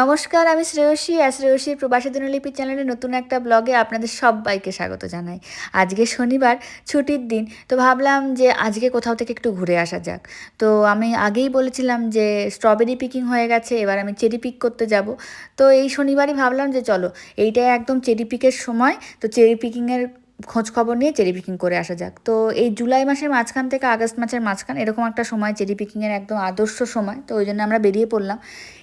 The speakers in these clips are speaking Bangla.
নমস্কার, আমি শ্রেয়সী। আর শ্রেয়সী প্রবাসী দিনলিপি চ্যানেলে নতুন একটা ব্লগে আপনাদের সবাইকে স্বাগত জানাই। আজকে শনিবার, ছুটির দিন, তো ভাবলাম যে আজকে কোথাও থেকে একটু ঘুরে আসা যাক। তো আমি আগেই বলেছিলাম যে স্ট্রবেরি পিকিং হয়ে গেছে, এবার আমি চেরি পিক করতে যাব। তো এই শনিবারই ভাবলাম যে চলো, এইটাই একদম চেরি পিকের সময়। তো চেরি পিকিংয়ের খোঁজ খবর নিয়ে চেরি পিকিং করে আসা যাক। তো এই জুলাই মাসের মাঝখান থেকে আগস্ট মাসের মাঝখান এরকম একটা সময় চেরি পিকিংয়ের একদম আদর্শ সময়। তো ওই জন্য আমরা বেরিয়ে পড়লাম।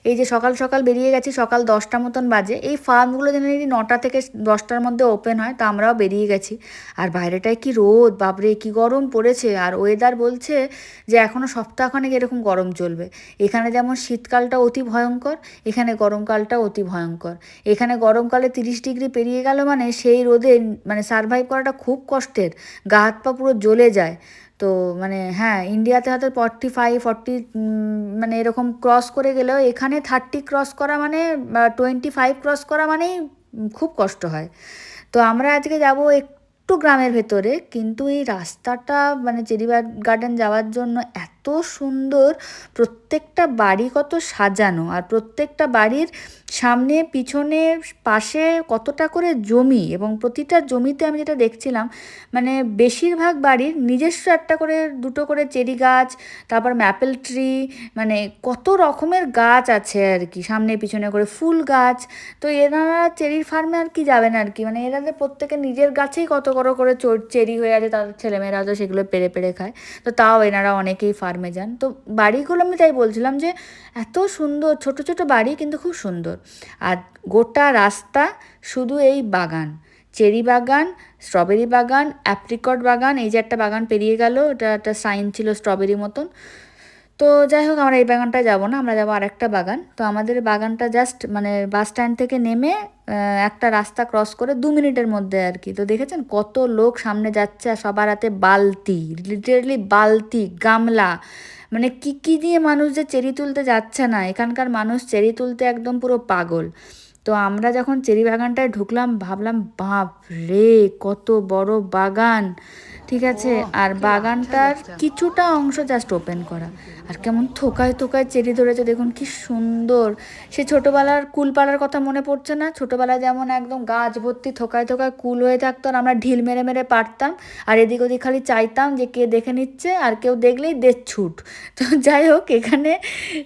এই যে সকাল সকাল বেরিয়ে গেছি, সকাল দশটা মতন বাজে। এই ফার্মগুলো জেনারেলি নটা থেকে দশটার মধ্যে ওপেন হয়, তো আমরাও বেরিয়ে গেছি। আর বাইরেটায় কি রোদ, বাপরে, কি গরম পড়েছে। আর ওয়েদার বলছে যে এখনও সপ্তাহখানেক এরকম গরম চলবে। এখানে যেমন শীতকালটা অতি ভয়ঙ্কর, এখানে গরমকালটা অতি ভয়ঙ্কর। এখানে গরমকালে তিরিশ ডিগ্রি পেরিয়ে গেল মানে সেই রোদে মানে সার্ভাইভ করাটা খুব কষ্টের। গা হাত পা পুরো জ্বলে যায়। তো মানে হ্যাঁ ইন্ডিয়াতে হয়তো ফর্টি ফাইভ ফর্টি মানে এরকম ক্রস করে গেলেও এখানে থার্টি ক্রস করা মানে টোয়েন্টি ফাইভ ক্রস করা মানেই খুব কষ্ট হয়। তো আমরা আজকে যাব একটু গ্রামের ভেতরে, কিন্তু এই রাস্তাটা মানে চেরিবাগ গার্ডেন যাওয়ার জন্য এত সুন্দর প্রত্যেকটা বাড়ি কত সাজানো আর প্রত্যেকটা বাড়ির সামনে, পিছনে, পাশে কতটা করে জমি এবং প্রতিটা জমিতে আমি যেটা দেখছিলাম মানে বেশিরভাগ বাড়ির নিজস্ব একটা করে দুটো করে চেরি গাছ, তারপর ম্যাপেল ট্রি মানে কত রকমের গাছ আছে আর কি, সামনে পিছনে করে ফুল গাছ। তো এনারা চেরির ফার্মে আর কি যাবেন আর কি? মানে এনাদের প্রত্যেকে নিজের গাছেই কত বড় করে চেরি হয়ে আছে, তাদের ছেলেমেয়েরা তো সেগুলো পেরে পেরে খায়। তো তাও এনারা অনেকেই ফার্মে যান তো বাড়িগুলো আমি তাই বলছিলাম যে, এত সুন্দর, ছোট ছোট বাড়ি কিন্তু খুব সুন্দর। আর গোটা রাস্তা শুধু এই বাগান। চেরি বাগান, স্ট্রবেরি বাগান, অ্যাপ্রিকট বাগান, এই যে একটা বাগান পেরিয়ে গেল, এটা একটা সাইন ছিল স্ট্রবেরি মতন। তো যাই হোক, আমরা এই বাগানটায় যাব না, আমরা যাব আরেকটা বাগান। তো আমাদের বাগানটা জাস্ট মানে বাস স্ট্যান্ড থেকে নেমে একটা রাস্তা ক্রস করে দু মিনিটের মধ্যে আর কি। তো দেখেছেন কত লোক সামনে যাচ্ছে আর সবার হাতে বালতি লিটারেলি বালতি, গামলা। মানে কী কী দিয়ে মানুষ যে চেরি তুলতে যাচ্ছে না, এখানকার মানুষ চেরি তুলতে একদম পুরো পাগল। তো আমরা যখন চেরি বাগানটায় ঢুকলাম, ভাবলাম বাপ রে কত বড় বাগান। ঠিক আছে? আর বাগানটার কিছুটা অংশ জাস্ট ওপেন করা। আর কেমন থোকায় থোকায় চেরি ধরেছে দেখুন কি সুন্দর। সে ছোটোবেলার কুল পাড়ার কথা মনে পড়ছে না? ছোটোবেলায় যেমন একদম গাছ ভর্তি থোকায় থোকায় কুল হয়ে থাকতো আর আমরা ঢিল মেরে মেরে পারতাম। আর এদিক ওদিক খালি চাইতাম যে কে দেখে নিচ্ছে আর কেউ দেখলেই দেশ ছুট। তো যাই হোক এখানে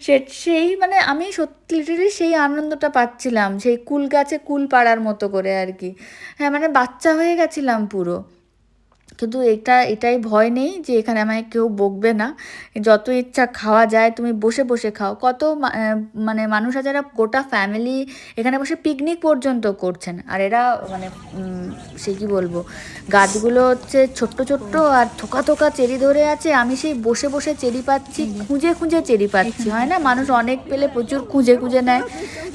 সে সেই মানে আমি সত্যি লিটারি সেই আনন্দটা পাচ্ছিলাম সেই কুল গাছে কুল পাড়ার মতো করে আর কি। হ্যাঁ মানে বাচ্চা হয়ে গেছিলাম পুরো। কিন্তু এটা, এটাই ভয় নেই যে এখানে আমায় কেউ বকবে না। যত ইচ্ছা খাওয়া যায়, তুমি বসে বসে খাও। কত মানে মানুষ আছে যারা গোটা ফ্যামিলি এখানে বসে পিকনিক পর্যন্ত করছেন। আর এরা মানে সে কি বলব? গাছগুলো হচ্ছে ছোট্ট ছোট্ট আর থোকা থোকা চেরি ধরে আছে। আমি সেই বসে বসে চেরি পাচ্ছি, খুঁজে খুঁজে চেরি পাচ্ছি। হয় না? মানুষ অনেক পেলে প্রচুর খুঁজে খুঁজে নেয়।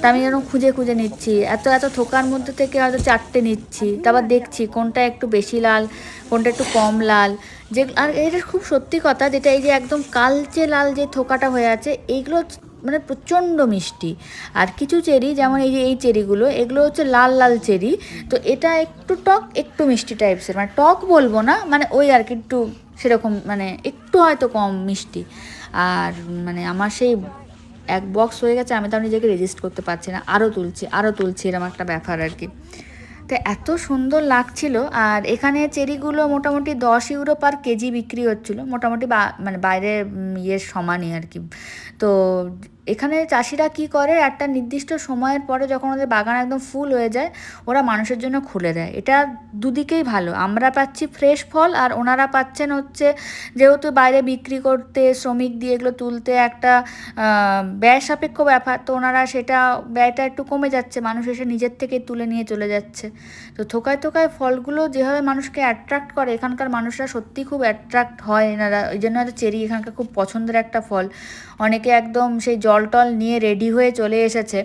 তা আমি যেন খুঁজে খুঁজে নিচ্ছি। এত এত থোকার মধ্যে থেকে হয়তো চারটে নিচ্ছি। তারপর দেখছি কোনটা একটু বেশি লাল। কোনটা একটু কম লাল। যে আর এটা খুব সত্যি কথা যেটা এই যে একদম কালচে লাল যে থোকাটা হয়ে আছে, এইগুলো মানে প্রচণ্ড মিষ্টি। আর কিছু চেরি, যেমন এই যে এই চেরিগুলো, এগুলো হচ্ছে লাল লাল চেরি। তো এটা একটু টক, একটু মিষ্টি টাইপসের। মানে টক বলব না মানে ওই আর কি একটু সেরকম মানে একটু হয়তো কম মিষ্টি। আর মানে আমার সেই এক বক্স হয়ে গেছে, আমি তাও নিজেকে রেজিস্ট করতে পারছি না। আরও তুলছি আরও তুলছি এরকম একটা ব্যাপার আর কি। তো এত সুন্দর লাগছিল, আর এখানে চেরিগুলো মোটামুটি দশ ইউরো পার কেজি বিক্রি হচ্ছিল, মোটামুটি মানে বাইরে ইয়ের সমানই আর কি। তো এখানে চাষিরা কি করে? একটা নির্দিষ্ট সময়ের পরে যখন ওদের বাগান একদম ফুল হয়ে যায়, ওরা মানুষের জন্য খুলে দেয়। এটা দুদিকেই ভালো। আমরা পাচ্ছি ফ্রেশ ফল আর ওনারা পাচ্ছেন হচ্ছে যেহেতু বাইরে বিক্রি করতে, শ্রমিক দিয়ে এগুলো তুলতে একটা ব্যয় সাপেক্ষ ব্যাপার, তো ওনারা সেটা, ব্যয়টা একটু কমে যাচ্ছে। মানুষ এসে নিজের থেকে তুলে নিয়ে চলে যাচ্ছে। তো থোকায় থোকায় ফলগুলো যেভাবে মানুষকে অ্যাট্রাক্ট করে, এখানকার মানুষরা সত্যি খুব অ্যাট্রাক্ট হয়। এনারা, ওই জন্য হয়তো চেরি এখানকার খুব পছন্দের একটা ফল। অনেকে একদম সেই জল টল নিয়ে রেডি হয়ে চলে এসেছে।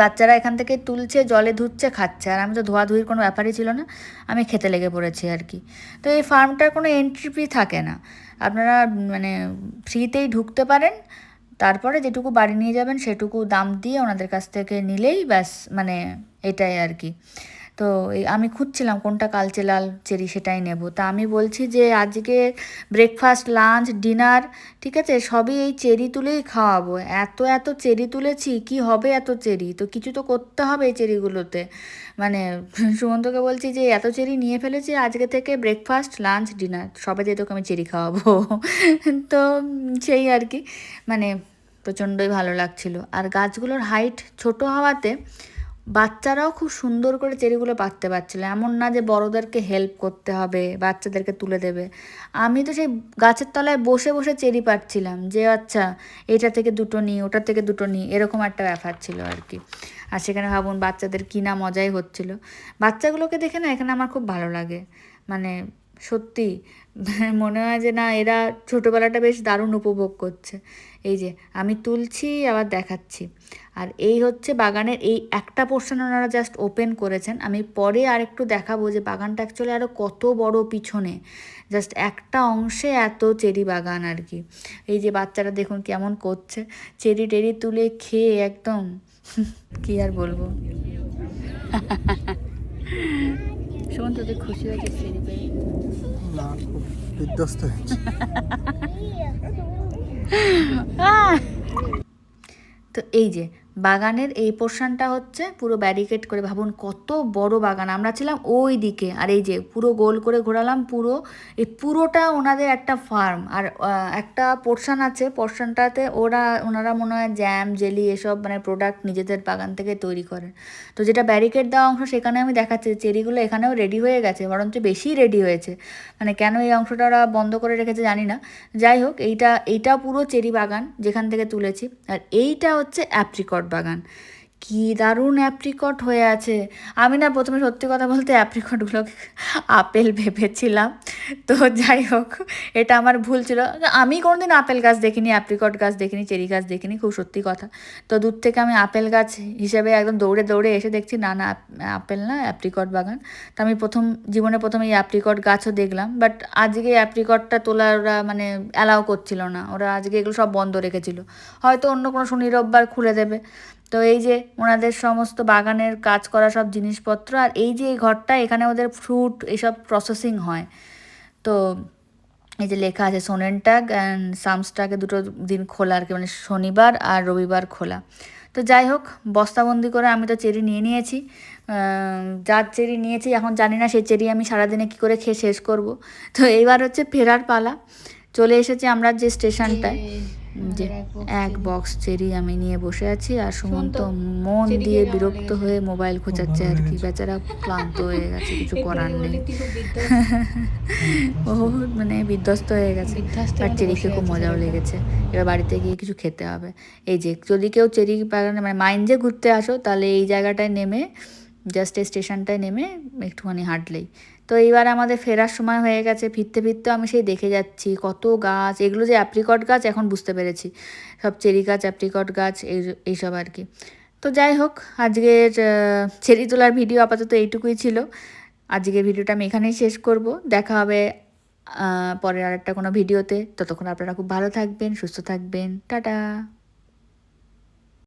বাচ্চারা এখান থেকে তুলছে, জলে ধুচ্ছে, খাচ্ছে। আর আমি তো ধোয়াধুয়ির কোনো ব্যাপারই ছিল না, আমি খেতে লেগে পড়েছি আর কি। তো এই ফার্মটার কোনো এন্ট্রি ফি থাকে না। আপনারা মানে ফ্রিতেই ঢুকতে পারেন। তারপরে যেটুকু বাড়ি নিয়ে যাবেন, সেটুকু দাম দিয়ে ওনাদের কাছ থেকে নিলেই ব্যাস মানে এটাই আর কি। তো আমি খুঁজছিলাম কোনটা কালচে লাল চেরি সেটাই নেব। তা আমি বলছি যে আজকে ব্রেকফাস্ট লাঞ্চ ডিনার ঠিক আছে? সবই এই চেরি তুলেই খাওয়াবো। এত এত চেরি তুলেছি, কি হবে এত চেরি তো কিছু তো করতে হবে এই চেরিগুলোতে মানে সুমন্তকে বলছি যে, এত চেরি নিয়ে ফেলেছি, আজকে থেকে ব্রেকফাস্ট লাঞ্চ ডিনার সবে দিয়ে তোকে আমি চেরি খাওয়াবো। তো সেই আর কি। মানে প্রচণ্ডই ভালো লাগছিল। আর গাছগুলোর হাইট ছোট হওয়াতে বাচ্চারাও খুব সুন্দর করে চেরিগুলো পাততে পারছিল। এমন না যে বড়োদেরকে হেল্প করতে হবে, বাচ্চাদেরকে তুলে দেবে। আমি তো সেই গাছের তলায় বসে বসে চেরি পাচ্ছিলাম যে আচ্ছা এটা থেকে দুটো নিই ওটা থেকে দুটো নিই এরকম একটা ব্যাপার ছিল আর কি। আর সেখানে ভাবুন বাচ্চাদের কিনা মজাই হচ্ছিল। বাচ্চাগুলোকে দেখে না এখানে আমার খুব ভালো লাগে। মানে সত্যি, মনে হয় যে না, এরা ছোটোবেলাটা বেশ দারুণ উপভোগ করছে। এই যে, আমি তুলছি, আবার দেখাচ্ছি। আর এই হচ্ছে বাগানের, এই একটা পোর্শন ওনারা জাস্ট ওপেন করেছেন। আমি পরে আর একটু দেখাবো যে বাগানটা অ্যাকচুয়ালি আরও কত বড় পিছনে। জাস্ট একটা অংশে এত চেরি বাগান আর কি। এই যে বাচ্চারা দেখুন কেমন করছে। চেরি টেরি তুলে খেয়ে একদম, কি আর বলব? শোন তোদের খুশি হয়েছে চেরি পেয়ে না খুব বিধ্বস্ত হয়েছে। তো এই যে বাগানের এই পোর্শনটা হচ্ছে পুরো ব্যারিকেড করে, ভাবুন কত বড় বাগান। আমরা ছিলাম ওই দিকে, আর এই যে পুরো গোল করে ঘোরালাম পুরো, এই পুরোটা ওনাদের একটা ফার্ম আর একটা পোর্শন আছে পোর্শনটাতে ওরা, ওনারা মনে হয় জ্যাম জেলি এসব মানে প্রোডাক্ট নিজেদের বাগান থেকে তৈরি করেন তো যেটা ব্যারিকেড দেওয়া অংশ, সেখানে আমি দেখাচ্ছি চেরিগুলো এখানেও রেডি হয়ে গেছে, বরঞ্চ বেশি রেডি হয়েছে। মানে কেন এই অংশটা ওরা বন্ধ করে রেখেছে জানি না। যাই হোক, এইটা এইটা পুরো চেরি বাগান যেখান থেকে তুলেছি। আর এইটা হচ্ছে অ্যাপ্রিকট বাগান। কি দারুণ অ্যাপ্রিকট হয়ে আছে। আমি না প্রথমে সত্যি কথা বলতে অ্যাপ্রিকটগুলোকে আপেল ভেবেছিলাম। তো যাই হোক, এটা আমার ভুল ছিল। আমি কোনোদিন আপেল গাছ দেখিনি অ্যাপ্রিকট গাছ দেখিনি, চেরি গাছ দেখিনি, খুব সত্যি কথা। তো দূর থেকে আমি আপেল গাছ হিসেবে একদম দৌড়ে দৌড়ে এসে দেখছি না না, আপেল না অ্যাপ্রিকট বাগান। তো আমি প্রথম, জীবনে প্রথমে এই অ্যাপ্রিকট গাছও দেখলাম। বাট আজকে অ্যাপ্রিকটটা তোলা ওরা মানে অ্যালাউ করছিল না। ওরা আজকে এগুলো সব বন্ধ রেখেছিল। হয়তো অন্য কোনো শনি রোববার খুলে দেবে। তো এই যে ওনাদের সমস্ত বাগানের কাজ করা সব জিনিসপত্র, আর এই যে এই ঘরটা, এখানে ওদের ফ্রুট এইসব প্রসেসিং হয়। তো এই যে লেখা আছে সোনেনটাগ অ্যান্ড সামসটাকে দুটো দিন খোলা আর কি মানে শনিবার আর রবিবার খোলা। তো যাই হোক বস্তাবন্দি করে আমি তো চেরি নিয়ে নিয়েছি। যার চেরি নিয়েছি, এখন জানি না সেই চেরি আমি সারাদিনে কী করে খেয়ে শেষ করব। তো এইবার হচ্ছে ফেরার পালা। চলে এসেছি আমরা যে স্টেশনটায়। যে এক বক্স চেরি আমি নিয়ে বসে আছি আর সুমন্ত মন দিয়ে বিরক্ত হয়ে মোবাইল খোঁচাচ্ছে আর কি। বেচারা ক্লান্ত হয়ে গেছে কিছু করার নেই। ও মানে বিধ্বস্ত হয়ে গেছে। আর চেরি খেয়ে খুব মজাও লেগেছে। এবার বাড়িতে গিয়ে কিছু খেতে হবে। এই যে যদি কেউ চেরি বাগানে মানে মাইন্ডে ঘুরতে আসো তাহলে এই জায়গাটায় নেমে জাস্ট এই স্টেশনটায় নেমে একটুখানি হাঁটলেই। তো এইবার আমাদের ফেরার সময় হয়ে গেছে, ফিরতে ফিরতেও আমি সেই দেখে যাচ্ছি, কত গাছ, এগুলো যে অ্যাপ্রিকট গাছ এখন বুঝতে পেরেছি, সব চেরি গাছ অ্যাপ্রিকট গাছ, এই এইসব আর কি। তো যাই হোক, আজকের চেরি তোলার ভিডিও আপাতত এইটুকুই ছিল। আজকের ভিডিওটা আমি এখানেই শেষ করব। দেখা হবে পরের আরেকটা কোনো ভিডিওতে। ততক্ষণ আপনারা খুব ভালো থাকবেন, সুস্থ থাকবেন। টাটা!